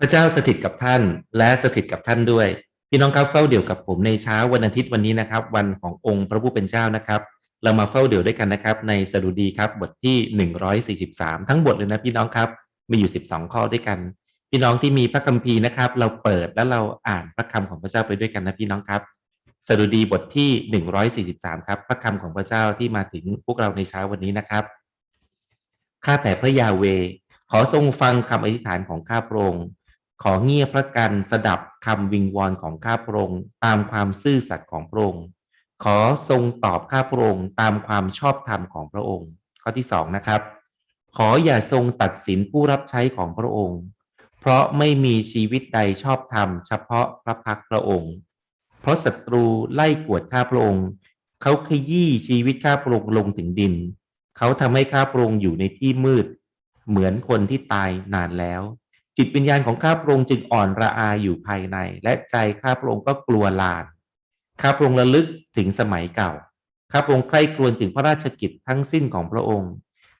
พระเจ้าสถิตกับท่านและสถิตกับท่านด้วย พี่น้องครับเฝ้าเดี่ยวกับผมในเช้าวันอาทิตย์วันนี้นะครับ วันขององค์พระผู้เป็นเจ้านะครับ เรามาเฝ้าเดี่ยวด้วยกันนะครับ ในสดุดีครับบทที่ 143 ทั้งบทเลยนะพี่น้องครับมีอยู่ 12 ข้อด้วยกัน พี่น้องที่มีพระคัมภีร์นะครับ เราเปิดแล้วเราอ่านพระคำของพระเจ้าไปด้วยกันนะพี่น้องครับสดุดีบทที่ 143 ครับ พระคำของพระเจ้าที่มาถึงพวกเราในเช้าวันนี้นะครับข้าแต่พระยาเวขอทรงฟังคำอธิษฐานของข้าพระองค์ ขอเงียบพระกันสดับคำวิงวอนของข้าพระองค์ตามความซื่อสัตย์ของพระองค์ขอทรงตอบข้าพระองค์ตามความชอบธรรมของพระองค์ ข้อที่สองนะครับ ขออย่าทรงตัดสินผู้รับใช้ของพระองค์ เพราะไม่มีชีวิตใดชอบธรรมเฉพาะพระพักพระองค์ เพราะศัตรูไล่กวดข้าพระองค์เขาขยี้ชีวิตข้าพระองค์ลงถึงดิน เขาทำให้ข้าพระองค์อยู่ในที่มืด เหมือนคนที่ตายนานแล้ว จิตวิญญาณของข้าพระองค์จึงอ่อนระอาอยู่ภายใน และใจข้าพระองค์ก็กลัวลานข้าพระองค์ระลึกถึงสมัยเก่าข้าพระองค์ใคร่ครวญถึงพระราชกิจทั้งสิ้นของพระองค์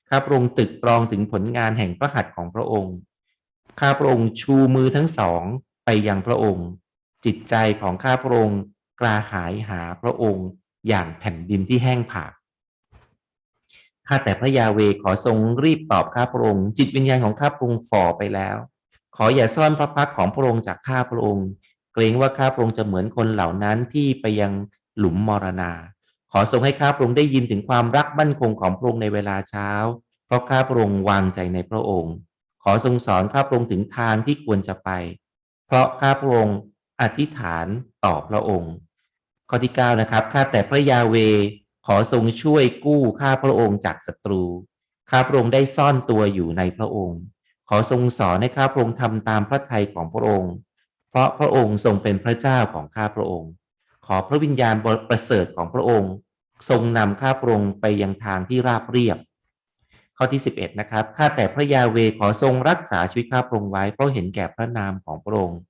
ข้าพระองค์ตึกตรองถึงผลงานแห่งพระหัตถ์ของพระองค์ข้าพระองค์ชูมือทั้งสองไปยังพระองค์ จิตใจของข้าพระองค์กระหายหาพระองค์อย่างแผ่นดินที่แห้งผากข้าแต่พระยาเวขอทรงรีบตอบข้าพระองค์ จิตวิญญาณของข้าพระองค์ฝ่อไปแล้ว ขออย่าซ่อนพระพักของพระองค์จากข้าพระองค์ เกรงว่าข้าพระองค์จะเหมือนคนเหล่านั้นที่ไปยังหลุมมรณา ขอทรงให้ข้าพระองค์ได้ยินถึงความรักมั่นคงของพระองค์ในเวลาเช้า เพราะข้าพระองค์วางใจในพระองค์ ขอทรงสอนข้าพระองค์ถึงทางที่ควรจะไป เพราะข้าพระองค์อธิษฐานต่อพระองค์ ข้อที่9นะครับข้าแต่พระยาเวขอทรงช่วยกู้ข้าพระองค์จากศัตรู ข้าพระองค์ได้ซ่อนตัวอยู่ในพระองค์ ขอทรงสอนให้ข้าพระองค์ทำตามพระทัยของพระองค์ เพราะพระองค์ทรงเป็นพระเจ้าของข้าพระองค์ ขอพระวิญญาณประเสริฐของพระองค์ ทรงนำข้าพระองค์ไปยังทางที่ราบเรียบ ข้อที่ 11 นะครับ ข้าแต่พระยาเวขอทรงรักษาชีวิตข้าพระองค์ไว้เพราะเห็นแก่พระนามของพระองค์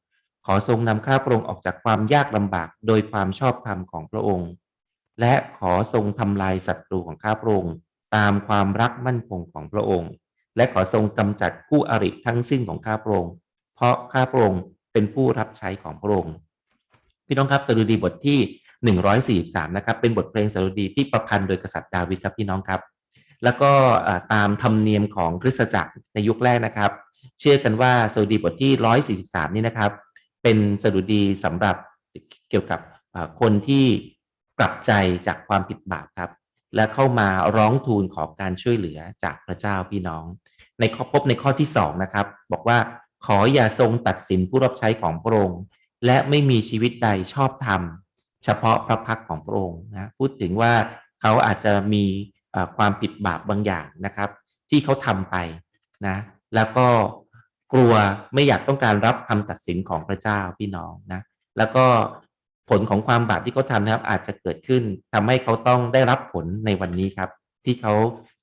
ขอทรงนำข้าพระองค์ออกจากความยากลำบากโดยความชอบธรรมของพระองค์ และขอทรงทำลายศัตรูของข้าพระองค์ตามความรักมั่นคงของพระองค์ และขอทรงกำจัดผู้อริทั้งสิ้นของข้าพระองค์ เพราะข้าพระองค์เป็นผู้รับใช้ของพระองค์ พี่น้องครับสดุดีบทที่ 143 นะครับ เป็นบทเพลงสดุดีที่ประพันธ์โดยกษัตริย์ดาวิดครับพี่น้องครับ แล้วก็ตามธรรมเนียมของคริสตจักรในยุคแรกนะครับ เชื่อกันว่าสดุดีบทที่ 143 นี่นะครับ เป็นสดุดีสำหรับเกี่ยวกับคนที่กลับใจจากความผิดบาปครับ และเข้ามาร้องทูลขอการช่วยเหลือจากพระเจ้าพี่น้อง ในข้อพบในข้อที่สองนะครับ บอกว่าขออย่าทรงตัดสินผู้รับใช้ของพระองค์ และไม่มีชีวิตใดชอบธรรม เฉพาะพระพักของพระองค์นะพูดถึงว่าเขาอาจจะมีความผิดบาปบางอย่างนะครับ ที่เขาทำไปนะแล้วก็กลัวไม่อยากต้องการรับคำตัดสินของพระเจ้าพี่น้องนะแล้วก็ ผลของความบาปที่เขาทำนะครับ อาจจะเกิดขึ้นทำให้เขาต้องได้รับผลในวันนี้ครับ ที่เขา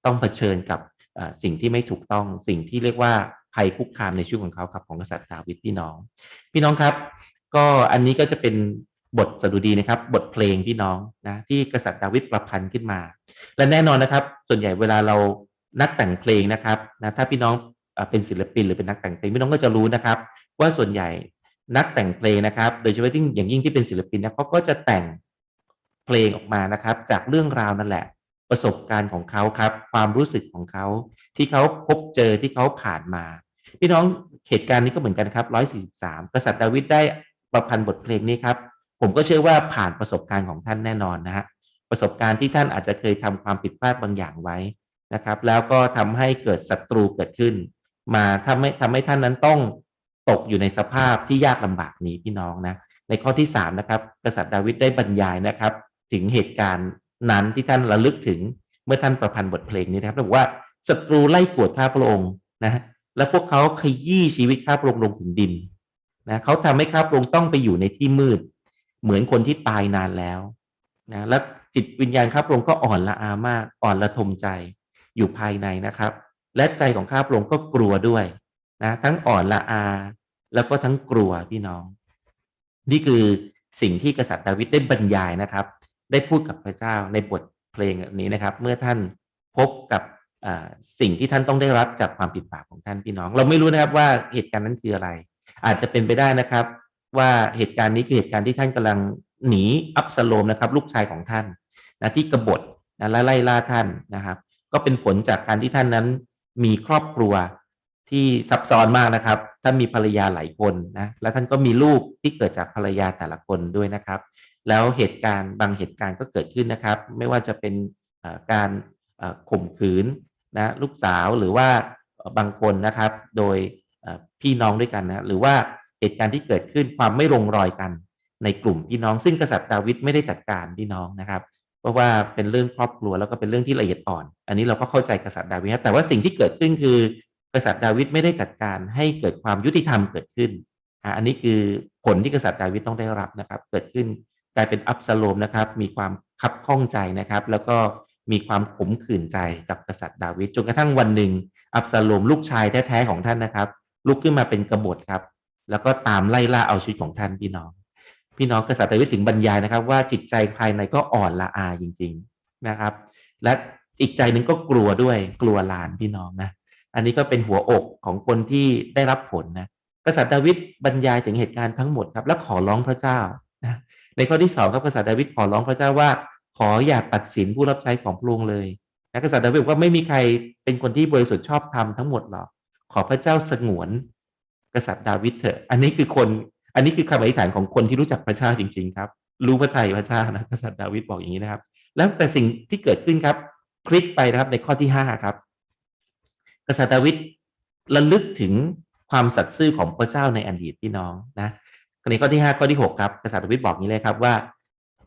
ต้องเผชิญกับสิ่งที่ไม่ถูกต้อง สิ่งที่เรียกว่าภัยคุกคามในชีวิตของเขาครับของกษัตริย์ดาวิดพี่น้อง พี่น้องครับ ก็อันนี้ก็จะเป็นบทสดุดีนะครับ บทเพลงพี่น้องนะที่กษัตริย์ดาวิดประพันธ์ขึ้นมา และแน่นอนนะครับ ส่วนใหญ่เวลาเรานักแต่งเพลงนะครับนะถ้าพี่น้องเป็นศิลปินหรือเป็นนักแต่งเพลงพี่น้องก็จะรู้นะครับ ว่าส่วนใหญ่ นักแต่งเพลงนะครับ โดยเฉพาะที่อย่างยิ่งที่เป็นศิลปินนะเขาก็จะแต่งเพลงออกมานะครับ จากเรื่องราวนั่นแหละ ประสบการณ์ของเขาครับ ความรู้สึกของเขา ที่เขาพบเจอที่เขาผ่านมา พี่น้องเหตุการณ์นี้ก็เหมือนกันครับ 143 กษัตริย์ดาวิดได้ประพันธ์บทเพลงนี้ครับ ผมก็เชื่อว่าผ่านประสบการณ์ของท่านแน่นอนนะฮะประสบการณ์ที่ท่านอาจจะเคยทำความผิดพลาดบางอย่างไว้นะครับ แล้วก็ทำให้เกิดศัตรูเกิดขึ้น มาทำให้ทำให้ท่านนั้นต้อง ตกอยู่ในสภาพที่ยากลำบากนี้พี่น้องนะในข้อที่3นะครับกษัตริย์ดาวิดได้บรรยายนะครับ ถึงเหตุการณ์นั้นที่ท่านระลึกถึงเมื่อท่านประพันธ์บทเพลงนี้นะครับบอกว่าศัตรูไล่กวดข้าพระองค์นะและพวกเขาขยี้ชีวิตข้าพระองค์ลงถึงดินนะเขาทำให้ข้าพระองค์ต้องไปอยู่ในที่มืด เหมือนคนที่ตายนานแล้วนะและจิตวิญญาณข้าพระองค์ก็อ่อนละอามากอ่อนละทมใจอยู่ภายในนะครับ และใจของข้าพระองค์ก็กลัวด้วย นะทั้งอ่อนละอา แล้วก็ทั้งกลัวพี่น้อง นี่คือสิ่งที่กษัตริย์ดาวิดได้บรรยายนะครับ ได้พูดกับพระเจ้าในบทเพลงนี้นะครับ เมื่อท่านพบกับสิ่งที่ท่านต้องได้รับจากความผิดบาปของท่านพี่น้อง เราไม่รู้นะครับว่าเหตุการณ์นั้นคืออะไร อาจจะเป็นไปได้นะครับ ว่าเหตุการณ์นี้คือเหตุการณ์ที่ท่านกำลังหนีอับสโลมนะครับ ลูกชายของท่านนะที่กบฏนะและไล่ล่าท่านนะครับ ก็เป็นผลจากการที่ท่านนั้นมีครอบครัว ที่ซับซ้อนมากนะครับท่านมีภรรยาหลายคนนะ และท่านก็มีลูกที่เกิดจากภรรยาแต่ละคนด้วยนะครับ แล้วเหตุการณ์บางเหตุการณ์ก็เกิดขึ้นนะครับ ไม่ว่าจะเป็นการข่มขืนนะลูกสาวหรือว่าบางคนนะครับ โดยพี่น้องด้วยกันนะหรือว่าเหตุการณ์ที่เกิดขึ้นความไม่ลงรอยกันในกลุ่มพี่น้อง ซึ่งกษัตริย์ดาวิดไม่ได้จัดการพี่น้องนะครับเพราะว่าเป็นเรื่องครอบครัวแล้วก็เป็นเรื่องที่ละเอียดอ่อน อันนี้เราก็เข้าใจกษัตริย์ดาวิดนะแต่ว่าสิ่งที่เกิดขึ้นคือ กษัตริย์ดาวิดไม่ได้จัดการให้เกิดความยุติธรรมเกิดขึ้นอันนี้คือผลที่กษัตริย์ดาวิดต้องได้รับนะครับ เกิดขึ้นกลายเป็นอับซาโลมนะครับ มีความคับข้องใจนะครับ แล้วก็มีความขมขื่นใจกับกษัตริย์ดาวิดจนกระทั่งวันหนึ่ง อับซาโลมลูกชายแท้ๆของท่านนะครับ ลุกขึ้นมาเป็นกบฏครับ แล้วก็ตามไล่ล่าเอาชีวิตของท่านพี่น้อง พี่น้องกษัตริย์ดาวิดถึงบรรยายนะครับ ว่าจิตใจภายในก็อ่อนละอาจริง ๆนะครับ และอีกใจหนึ่งก็กลัวด้วยกลัวหลานพี่น้องนะ อันนี้ก็เป็นหัวอกของคนที่ได้รับผลนะกษัตริย์ดาวิดบรรยายถึงเหตุการณ์ทั้งหมดครับ และขอร้องพระเจ้านะในข้อที่สองครับกษัตริย์ดาวิดขอร้องพระเจ้าว่า ขออย่าตัดสินผู้รับใช้ของพระองค์เลยนะกษัตริย์ดาวิดบอกว่าไม่มีใครเป็นคนที่บริสุทธิ์ชอบธรรมทั้งหมดหรอกขอพระเจ้าสงวน กษัตริย์ดาวิดเถอะ อันนี้คือคน อันนี้คือคำอธิษฐานของคนที่รู้จักพระเจ้าจริง ๆ ครับ รู้พระทัยพระเจ้านะกษัตริย์ดาวิดบอกอย่างนี้นะครับ แล้วแต่สิ่งที่เกิดขึ้นครับพลิกไปนะครับในข้อที่ห้าครับ กษัตริย์ดาวิดระลึกถึงความสัตย์ซื่อของพระเจ้าในอดีตพี่น้องนะในข้อที่ห้าข้อที่หกครับกษัตริย์ดาวิดบอกนี้เลยครับว่า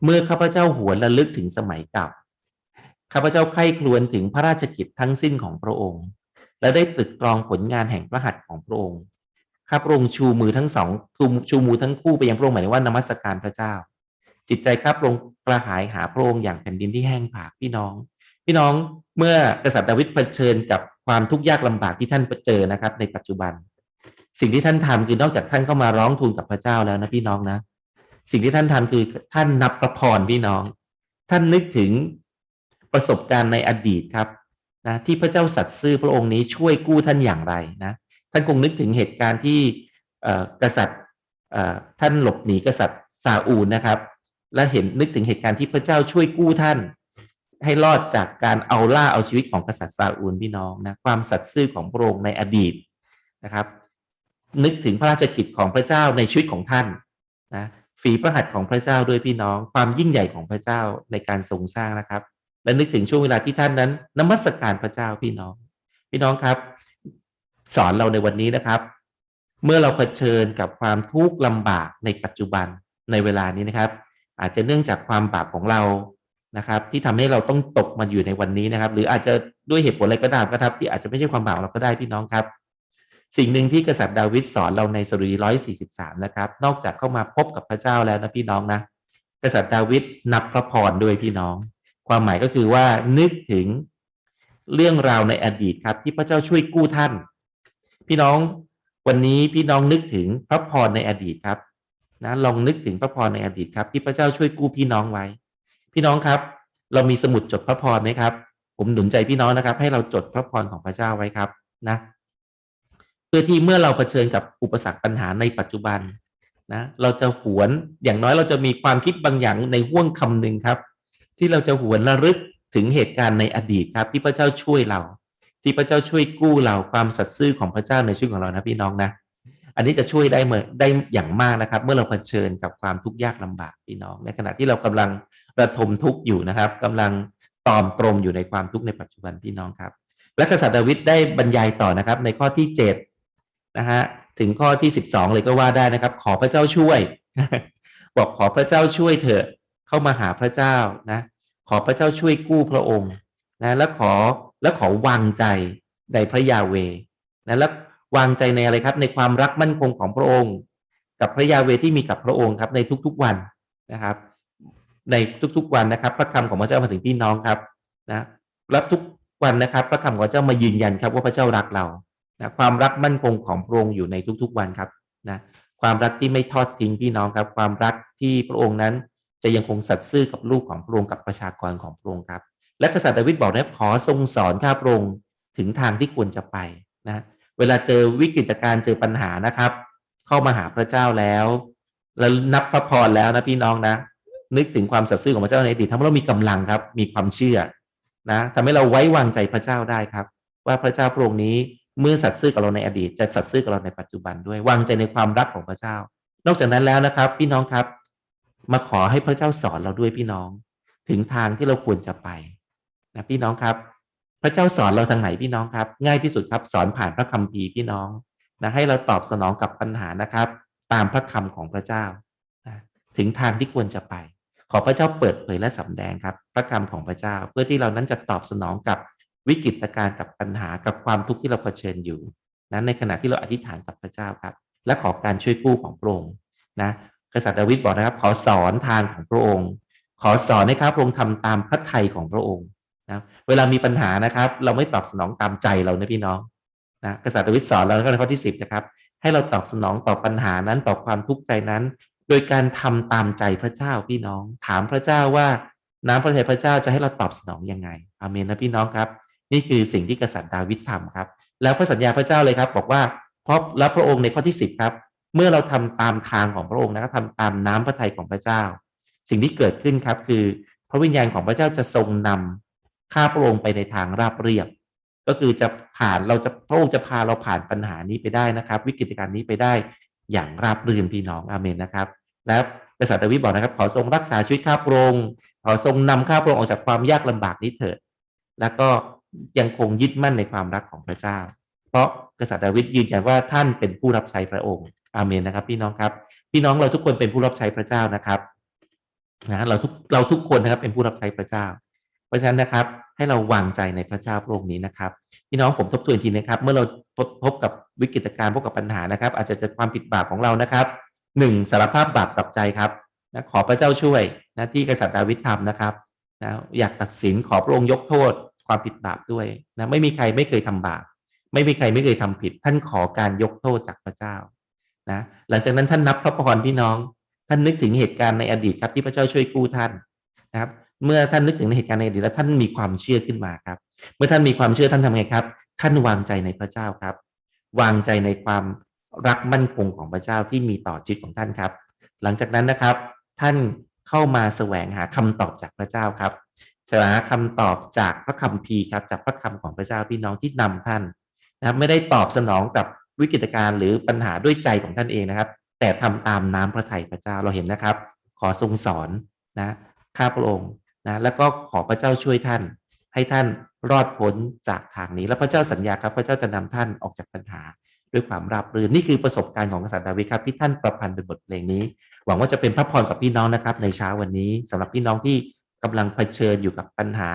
เมื่อข้าพเจ้าหวนระลึกถึงสมัยเก่าข้าพเจ้าใคร่ครวญถึงพระราชกิจทั้งสิ้นของพระองค์ และได้ตรึกตรองผลงานแห่งพระหัตถ์ของพระองค์ข้าพระองค์ชูมือทั้งสองชูชูมือทั้งคู่ไปยังพระองค์หมายถึงว่านมัสการพระเจ้าจิตใจข้าพระองค์กระหายหาพระองค์อย่างแผ่นดินที่แห้งผากพี่น้อง พี่น้องเมื่อกษัตริย์ดาวิดเผชิญกับความทุกข์ยากลำบากที่ท่านเจอนะครับ ในปัจจุบัน สิ่งที่ท่านทำคือนอกจากท่านเข้ามาร้องทูลกับพระเจ้าแล้วนะพี่น้องนะ สิ่งที่ท่านทำคือท่านนับพระพรพี่น้อง ท่านนึกถึงประสบการณ์ในอดีตครับนะที่พระเจ้าสัตย์ซื่อพระองค์นี้ช่วยกู้ท่านอย่างไรนะท่านคงนึกถึงเหตุการณ์ที่กษัตริย์ท่านหลบหนีกษัตริย์ซาอูลนะครับ และเห็นนึกถึงเหตุการณ์ที่พระเจ้าช่วยกู้ท่าน ให้รอดจากการเอาล่าเอาชีวิตของกษัตริย์ซาอูลพี่น้องนะความสัตย์ซื่อของพระองค์ในอดีตนะครับ นึกถึงพระราชกิจของพระเจ้าในชีวิตของท่านนะฝีพระหัตถ์ของพระเจ้าด้วยพี่น้อง ความยิ่งใหญ่ของพระเจ้าในการทรงสร้างนะครับ และนึกถึงช่วงเวลาที่ท่านนั้นนมัสการพระเจ้าพี่น้อง พี่น้องครับ สอนเราในวันนี้นะครับ เมื่อเราเผชิญกับความทุกข์ลำบากในปัจจุบันในเวลานี้นะครับ อาจจะเนื่องจากความบาปของเรา นะครับ ที่ทำให้เราต้องตกมาอยู่ในวันนี้นะครับ หรืออาจจะด้วยเหตุผลอะไรก็ตามครับ ที่อาจจะไม่ใช่ความบาปเราก็ได้พี่น้องครับ สิ่งหนึ่งที่กษัตริย์ดาวิดสอนเราในสดุดีร้อยสี่สิบสามนะครับ นอกจากเข้ามาพบกับพระเจ้าแล้วนะพี่น้องนะกษัตริย์ดาวิดนับพระพรด้วยพี่น้อง ความหมายก็คือว่านึกถึงเรื่องราวในอดีตครับ ที่พระเจ้าช่วยกู้ท่าน พี่น้องวันนี้พี่น้องนึกถึงพระพรในอดีตครับนะลองนึกถึงพระพรในอดีตครับ ที่พระเจ้าช่วยกู้พี่น้องไว้ พี่น้องครับ เรามีสมุดจดพระพรไหมครับ ผมหนุนใจพี่น้องนะครับ ให้เราจดพระพรของพระเจ้าไว้ครับนะเพื่อที่เมื่อเราเผชิญกับอุปสรรคปัญหาในปัจจุบันนะเราจะหวนอย่างน้อยเราจะมีความคิดบางอย่างในห่วงคำหนึ่งครับ ที่เราจะหวนระลึกถึงเหตุการณ์ในอดีตครับ ที่พระเจ้าช่วยเรา ที่พระเจ้าช่วยกู้เราความสัตย์ซื่อของพระเจ้าในชีวิตของเรานะพี่น้องนะ อันนี้จะช่วยได้เมื่อได้อย่างมากนะครับ เมื่อเราเผชิญกับความทุกข์ยากลำบากพี่น้อง ในขณะที่เรากำลังระทมทุกข์อยู่นะครับกำลังตอมตรมอยู่ในความทุกข์ในปัจจุบันพี่น้องครับ และกษัตริย์ดาวิดได้บรรยายต่อนะครับ ในข้อที่เจ็ดนะฮะถึงข้อที่สิบสองเลยก็ว่าได้นะครับ ขอพระเจ้าช่วย บอกขอพระเจ้าช่วยเถอะเข้ามาหาพระเจ้านะ ขอพระเจ้าช่วยกู้พระองค์นะ แล้วขอแล้วขอวางใจในพระยาเวนะแล้ว วางใจในอะไรครับ ในความรักมั่นคงของพระองค์ กับพระยาเวที่มีกับพระองค์ครับ ในทุกๆวันนะครับ ในทุกๆวันนะครับ พระคำของพระเจ้ามาถึงพี่น้องครับนะและทุกวันนะครับ พระคำของพระเจ้ามายืนยันครับ ว่าพระเจ้ารักเรานะความรักมั่นคงของพระองค์อยู่ในทุกๆวันครับนะความรักที่ไม่ทอดทิ้งพี่น้องครับ ความรักที่พระองค์นั้น จะยังคงสัตย์ซื่อกับลูกของพระองค์กับประชากรของพระองค์ครับ และกษัตริย์ดาวิดบอกนะขอทรงสอนข้าพระองค์ถึงทางที่ควรจะไปนะ เวลาเจอวิกฤตการณ์เจอปัญหานะครับ เข้ามาหาพระเจ้าแล้ว แล้วนับพระพรแล้วนะพี่น้องนะ นึกถึงความสัตย์ซื่อของพระเจ้าในอดีตทำให้เรามีกำลังครับ มีความเชื่อนะทำให้เราไว้วางใจพระเจ้าได้ครับ ว่าพระเจ้าพระองค์นี้เมื่อสัตย์ซื่อกับเราในอดีต จะสัตย์ซื่อกับเราในปัจจุบันด้วยวางใจในความรักของพระเจ้า นอกจากนั้นแล้วนะครับ พี่น้องครับ มาขอให้พระเจ้าสอนเราด้วยพี่น้อง ถึงทางที่เราควรจะไปนะพี่น้องครับ พระเจ้าสอนเราทางไหนพี่น้องครับ ง่ายที่สุดครับ สอนผ่านพระคัมภีร์พี่น้องนะให้เราตอบสนองกับปัญหานะครับ ตามพระคำของพระเจ้านะถึงทางที่ควรจะไป ขอพระเจ้าเปิดเผยและสำแดงครับ พระคำของพระเจ้า เพื่อที่เรานั้นจะตอบสนองกับวิกฤตการณ์กับปัญหากับความทุกข์ที่เราเผชิญอยู่นั้นในขณะที่เราอธิษฐานกับพระเจ้าครับ และขอการช่วยกู้ของพระองค์นะกษัตริย์ดาวิดบอกนะครับ ขอสอนทางของพระองค์ ขอสอนให้ข้าพระองค์ทำตามพระทัยของพระองค์ นะเวลามีปัญหานะครับ เราไม่ตอบสนองตามใจเรานะพี่น้องนะกษัตริย์ดาวิดสอนเราในข้อที่สิบนะครับ ให้เราตอบสนองต่อปัญหานั้นต่อความทุกข์ใจนั้น โดยการทำตามใจพระเจ้าพี่น้อง ถามพระเจ้าว่าน้ำพระทัยพระเจ้าจะให้เราตอบสนองยังไงอาเมนนะพี่น้องครับ นี่คือสิ่งที่กษัตริย์ดาวิดทำครับ แล้วพระสัญญาพระเจ้าเลยครับ บอกว่าเพราะรับพระองค์ในข้อที่สิบครับ เมื่อเราทำตามทางของพระองค์นะครับทำตามน้ำพระทัยของพระเจ้า สิ่งที่เกิดขึ้นครับคือ พระวิญญาณของพระเจ้าจะทรงนำ ข้าพระองค์ไปในทางราบเรียบ ก็คือจะผ่านเราจะพระองค์จะพาเราผ่านปัญหานี้ไปได้นะครับ วิกฤตการณ์นี้ไปได้อย่างราบรื่นพี่น้องอาเมนนะครับ และกษัตริย์ดาวิดบอกนะครับ ขอทรงรักษาชีวิตข้าพระองค์ขอทรงนำข้าพระองค์ออกจากความยากลำบากนี้เถิดแล้วก็ยังคงยึดมั่นในความรักของพระเจ้า เพราะกษัตริย์ดาวิดยืนยันว่าท่านเป็นผู้รับใช้พระองค์อาเมนนะครับ พี่น้องครับ พี่น้องเราทุกคนเป็นผู้รับใช้พระเจ้านะครับนะเราทุกเราทุกคนนะครับเป็นผู้รับใช้พระเจ้า ราะฉะนั้นนะครับ ให้เราวางใจในพระเจ้าพระองค์นี้นะครับพี่น้องผมทบทวนทีนะครับ เมื่อเราพบพบกับวิกฤตการณ์พบกับปัญหานะครับ อาจจะเกิดความผิดบาปของเรานะครับหนึ่งสารภาพบาปกับใจครับนะขอพระเจ้าช่วยนะที่กษัตริย์ดาวิดทำนะครับนะอยากตัดสินขอพระองค์ยกโทษ ความผิดบาปด้วยนะไม่มีใครไม่เคยทำบาปไม่มีใครไม่เคยทำผิด ท่านขอการยกโทษจากพระเจ้านะหลังจากนั้นท่านนับพระพรพี่น้อง ท่านนึกถึงเหตุการณ์ในอดีตครับที่พระเจ้าช่วยกู้ท่านนะครับ เมื่อท่านนึกถึงในเหตุการณ์ในอดีตแล้วท่านมีความเชื่อขึ้นมาครับ เมื่อท่านมีความเชื่อท่านทำไงครับ ท่านวางใจในพระเจ้าครับ วางใจในความรักมั่นคงของพระเจ้าที่มีต่อชีวิตของท่านครับ หลังจากนั้นนะครับ ท่านเข้ามาแสวงหาคำตอบจากพระเจ้าครับแสวงหาคำตอบจากพระคัมภีร์ครับ จากพระคำของพระเจ้าพี่น้องที่นำท่านนะครับไม่ได้ตอบสนองกับวิกฤตการณ์หรือปัญหาด้วยใจของท่านเองนะครับ แต่ทำตามน้ำพระทัยพระเจ้าเราเห็นนะครับ ขอทรงสอนนะข้าพระองค์ นะแล้วก็ขอพระเจ้าช่วยท่าน ให้ท่านรอดพ้นจากทางนี้ แล้วพระเจ้าสัญญาครับ พระเจ้าจะนำท่านออกจากปัญหาด้วยความราบรื่นนี่คือประสบการณ์ของกษัตริย์ดาวิดครับที่ท่านประพันธ์เป็นบทเพลงนี้ หวังว่าจะเป็นพระพรกับพี่น้องนะครับ ในเช้าวันนี้สำหรับพี่น้องที่กำลังเผชิญอยู่กับปัญหา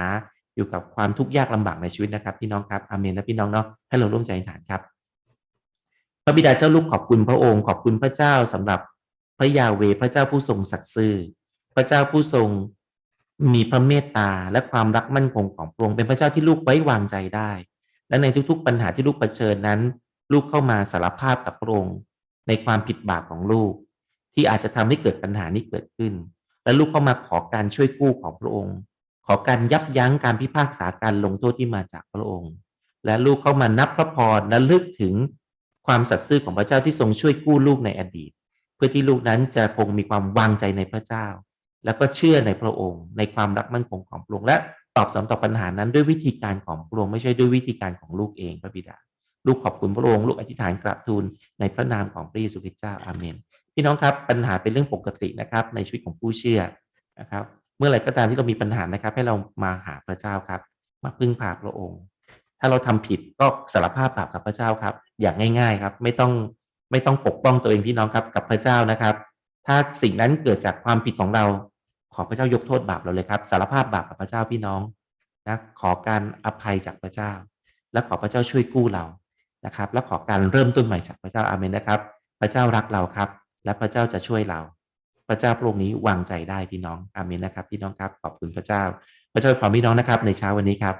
อยู่กับความทุกข์ยากลำบากในชีวิตนะครับ พี่น้องครับอาเมนนะพี่น้องเนาะให้เราร่วมใจฐานครับพระบิดาเจ้าลูกขอบคุณพระองค์ ขอบคุณพระเจ้าสำหรับพระยาเวพระเจ้าผู้ทรงสัตย์ซื่อ พระเจ้าผู้ทรง มีพระเมตตาและความรักมั่นคงของพระองค์เป็นพระเจ้าที่ลูกไว้วางใจได้ และในทุกๆ ปัญหาที่ลูกเผชิญนั้น ลูกเข้ามาสารภาพกับพระองค์ในความผิดบาปของลูก ที่อาจจะทำให้เกิดปัญหานี้เกิดขึ้น และลูกเข้ามาขอการช่วยกู้ของพระองค์ ขอการยับยั้งการพิพากษาการลงโทษที่มาจากพระองค์ และลูกเข้ามานับพระพรและลึกถึงความสัตย์ซื่อของพระเจ้าที่ทรงช่วยกู้ลูกในอดีต เพื่อที่ลูกนั้นจะคงมีความวางใจในพระเจ้า แล้วก็เชื่อในพระองค์ ในความรักมั่นคงของพระองค์และตอบสนองต่อปัญหานั้นด้วยวิธีการของพระองค์ไม่ใช่ด้วยวิธีการของลูกเองพระบิดา ลูกขอบคุณพระองค์ลูกอธิษฐานกราบทูลในพระนามของพระเยซูคริสต์เจ้าอาเมน พี่น้องครับปัญหาเป็นเรื่องปกตินะครับ ในชีวิตของผู้เชื่อนะครับ เมื่อไหร่ก็ตามที่เรามีปัญหานะครับ ให้เรามาหาพระเจ้าครับ มาพึ่งพาพระองค์ ถ้าเราทำผิดก็สารภาพบาปกับพระเจ้าครับ อย่างง่าย ๆครับ ไม่ต้องไม่ต้องปกป้องตัวเองพี่น้องครับกับพระเจ้านะครับ ถ้าสิ่งนั้นเกิดจากความผิดของเรา ขอพระเจ้ายกโทษบาปเราเลยครับ สารภาพบาปกับพระเจ้าพี่น้องนะขอการอภัยจากพระเจ้า และขอพระเจ้าช่วยกู้เรานะครับ และขอการเริ่มต้นใหม่จากพระเจ้าอาเมนนะครับ พระเจ้ารักเราครับ และพระเจ้าจะช่วยเรา พระเจ้าพระองค์นี้วางใจได้พี่น้องอาเมนนะครับ พี่น้องครับขอบคุณพระเจ้า พระเจ้าขอพี่น้องนะครับ ในเช้าวันนี้ครับ